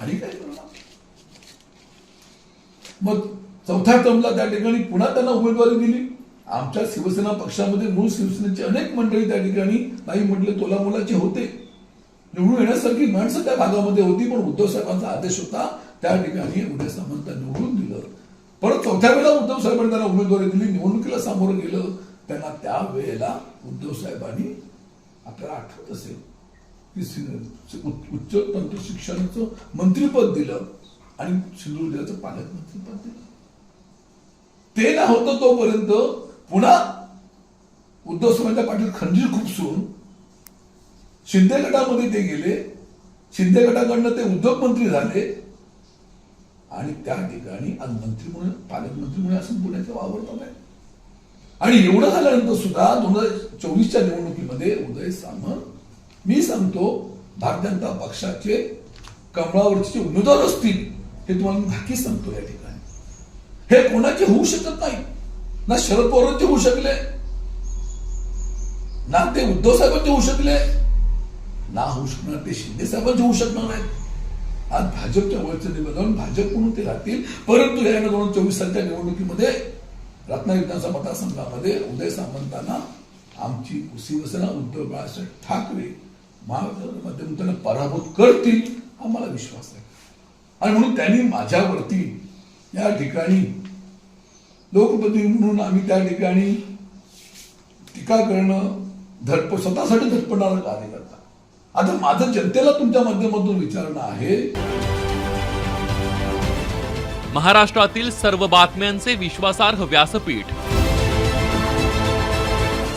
आणि काय करणार मग चौथ्या टर्मला त्या ठिकाणी पुन्हा त्यांना उमेदवारी दिली. आमच्या शिवसेना पक्षामध्ये मूळ शिवसेनेचे अनेक मंडळी त्या ठिकाणी नाही म्हटले तोला मुलाचे होते. निवडून येण्यासारखी माणसं त्या भागामध्ये होती पण उद्धव साहेबांचा आदेश होता. त्या ठिकाणी उदय सामंत निवडून दिलं. परत चौथ्या वेळेला उद्धव साहेबांनी त्यांना उमेदवारी दिली निवडणुकीला सामोरं गेलं. त्यांना त्या वेळेला उद्धव साहेबांनी आपल्याला आठवत असेल. उच्च तंत्र शिक्षणाचं मंत्रीपद दिलं आणि सिंधुदुर्ग जिल्ह्याचं पालकमंत्रीपद दिलं. ते ना होतं तोपर्यंत पुन्हा उद्धव साहेबांच्या पाटील खंजीर खुपसून शिंदे गटामध्ये ते गेले. शिंदे गटाकडनं ते उद्योग मंत्री झाले. आणि त्या ठिकाणी आज मंत्री म्हणून पालकमंत्री म्हणून असं पुण्याचं वावरतात आहे. आणि एवढं झाल्यानंतर सुद्धा दोन हजार चोवीसच्या निवडणुकीमध्ये उदय सामंत मी सांगतो भारतीय जनता पक्षाचे कमळावरचे जे उमेदवार असतील हे तुम्हाला मी नक्कीच सांगतो या ठिकाणी. हे कोणाचे होऊ शकत नाही. ना शरद पवारांचे होऊ शकले. ना ते उद्धव साहेबांचे होऊ शकले. ना होऊ शकणार ते शिंदे साहेबांचे होऊ शकणार नाहीत. आज भाजपच्या वळचं निवेदन भाजप म्हणून ते राहतील. परंतु या दोन हजार चोवीस सालच्या निवडणुकीमध्ये रत्नागिरी विधानसभा मतदारसंघामध्ये उदय सामंतांना आमची शिवसेना उद्धव बाळासाहेब ठाकरे महाराष्ट्राच्या माध्यमातून त्यांना पराभूत करतील हा मला विश्वास आहे. आणि म्हणून त्यांनी माझ्यावरती या ठिकाणी लोकप्रतिनिधी म्हणून आम्ही त्या ठिकाणी टीका करणं धडप स्वतःसाठी धडपडणारं कार्य करता आता माझं जनतेला तुमच्या माध्यमातून विचारणं आहे. महाराष्ट्रातील सर्व बातम्यांचे विश्वासार्ह व्यासपीठ